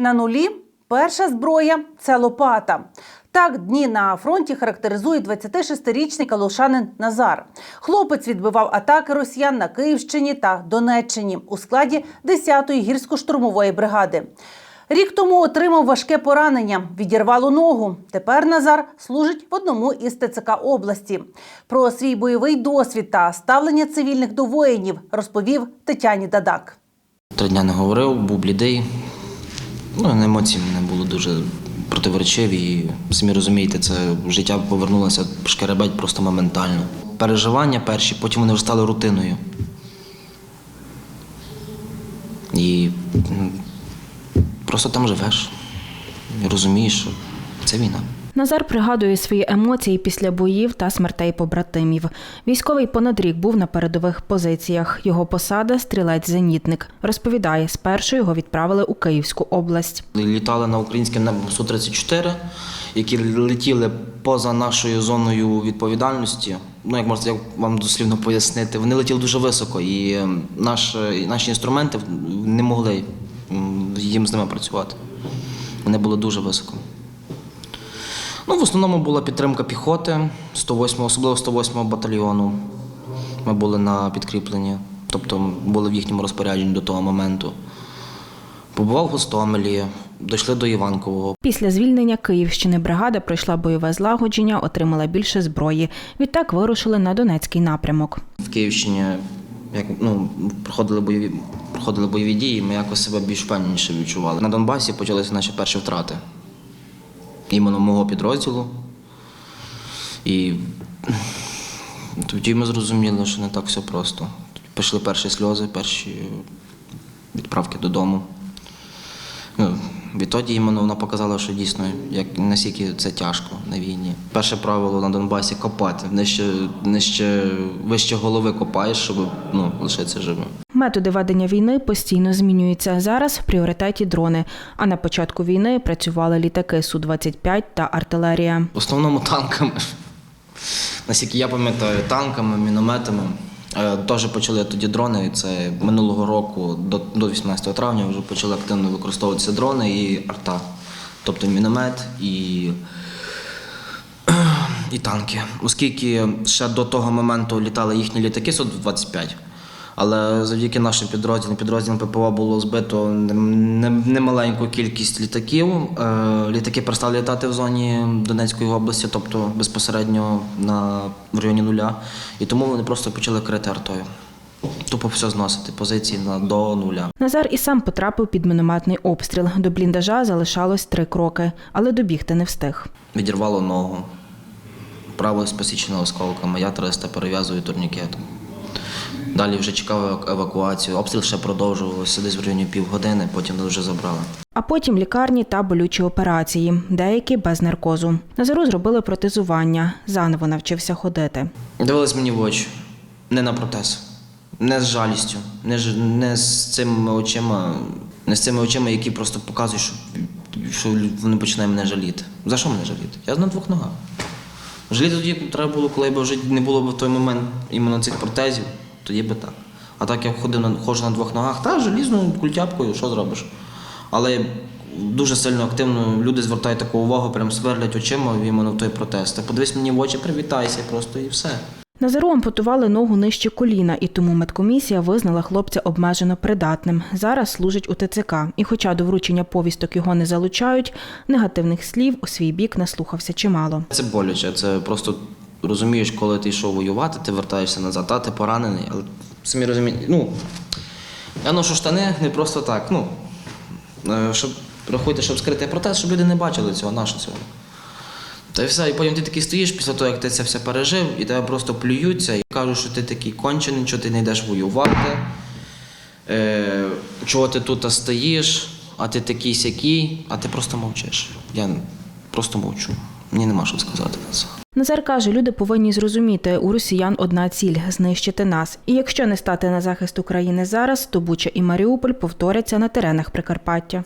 На нулі перша зброя це лопата. Так дні на фронті характеризує 26-річний калушанин Назар. Хлопець відбивав атаки росіян на Київщині та Донеччині у складі 10-ї гірсько-штурмової бригади. Рік тому отримав важке поранення, відірвало ногу. Тепер Назар служить в одному із ТЦК області. Про свій бойовий досвід та ставлення цивільних до воїнів розповів Тетяні Дадак. Три дня не говорив, був блідий. Ну, емоції мене були дуже противоречиві. І самі розумієте, це життя повернулося шкеребеть просто моментально. Переживання перші, потім вони вже стали рутиною. І просто там живеш. І розумієш, що це війна. Назар пригадує свої емоції після боїв та смертей побратимів. Військовий понад рік був на передових позиціях. Його посада стрілець-зенітник. Розповідає, спершу його відправили у Київську область. Літали на українське небо Су-34, які летіли поза нашою зоною відповідальності. Ну, як можна як вам дослівно пояснити, вони летіли дуже високо, і е, наш, наші інструменти не могли їм з ними працювати. Вони були дуже високо. Ну, в основному була підтримка піхоти, 108, особливо 108-го батальйону. Ми були на підкріпленні, тобто були в їхньому розпорядженні до того моменту. Побував в Гостомелі, дійшли до Іванкового. Після звільнення Київщини бригада пройшла бойове злагодження, отримала більше зброї. Відтак вирушили на Донецький напрямок. В Київщині як, ну, проходили, бойові, проходили бойові дії, ми якось себе більш впевненіше відчували. На Донбасі почалися наші перші втрати. Іменно мого підрозділу. І тоді ми зрозуміли, що не так все просто. Пішли перші сльози, перші відправки додому. Ну, відтоді іменно вона показала, що дійсно як наскільки це тяжко на війні. Перше правило на Донбасі копати. Нижче, нижче вище голови копаєш, щоб ну, лишитися живим. Методи ведення війни постійно змінюються. Зараз в пріоритеті дрони. А на початку війни працювали літаки Су-25 та артилерія. В основному танками. Наскільки я пам'ятаю, танками, мінометами. Е, Теж почали тоді дрони. Це минулого року до, до 18 травня вже почали активно використовуватися дрони і арта. Тобто міномет і, і танки. Оскільки ще до того моменту літали їхні літаки Су-25. Але завдяки нашим підрозділам, підрозділам ППО було збито немаленьку кількість літаків. Е, Літаки перестали літати в зоні Донецької області, тобто безпосередньо на, в районі нуля. І тому вони просто почали крити артою. Тупо все зносити, позиції на, до нуля. Назар і сам потрапив під мінометний обстріл. До бліндажа залишалось три кроки, але добігти не встиг. Відірвало ногу. Право спосічено осколками. Я 300 перев'язую турнікетом. Далі вже чекав евак- евакуацію. Обстріл ще продовжувався десь в районі півгодини, потім нас вже забрали. А потім лікарні та болючі операції, деякі без наркозу. Назару зробили протезування, заново навчився ходити. Дивились мені в очі. Не на протез. Не з жалістю, не, ж- не з цими очима, не з цими очима, які просто показують, що, що вони починають мене жаліти. За що мене жаліти? Я на двох ногах. Жаліти тоді треба було, коли б вже не було б в той момент іменно цих протезів, тоді би так. А так я ходив на, ходжу на двох ногах, та желізною культяпкою, що зробиш. Але дуже сильно активно люди звертають таку увагу, прям сверлять очима іменно в той протез. Та подивись мені в очі, привітайся просто і все. Назару ампутували ногу нижче коліна, і тому медкомісія визнала хлопця обмежено придатним. Зараз служить у ТЦК. І хоча до вручення повісток його не залучають, негативних слів у свій бік наслухався чимало. Це боляче. Це просто розумієш, коли ти йшов воювати, ти вертаєшся назад, а ти поранений. Але самі розумієте, ну я ношу штани не просто так. Ну, е, щоб рахуйте, щоб скрити протез, щоб люди не бачили цього, нащо цього. Та й все, і потім ти такий стоїш після того, як ти це все пережив, і тебе просто плюються і кажуть, що ти такий кончений, що ти не йдеш воювати, е, чого ти тут стоїш, а ти такий сякий, а ти просто мовчиш. Я просто мовчу. Мені нема що сказати на це. Назар каже, люди повинні зрозуміти, у росіян одна ціль знищити нас. І якщо не стати на захист України зараз, то Буча і Маріуполь повторяться на теренах Прикарпаття.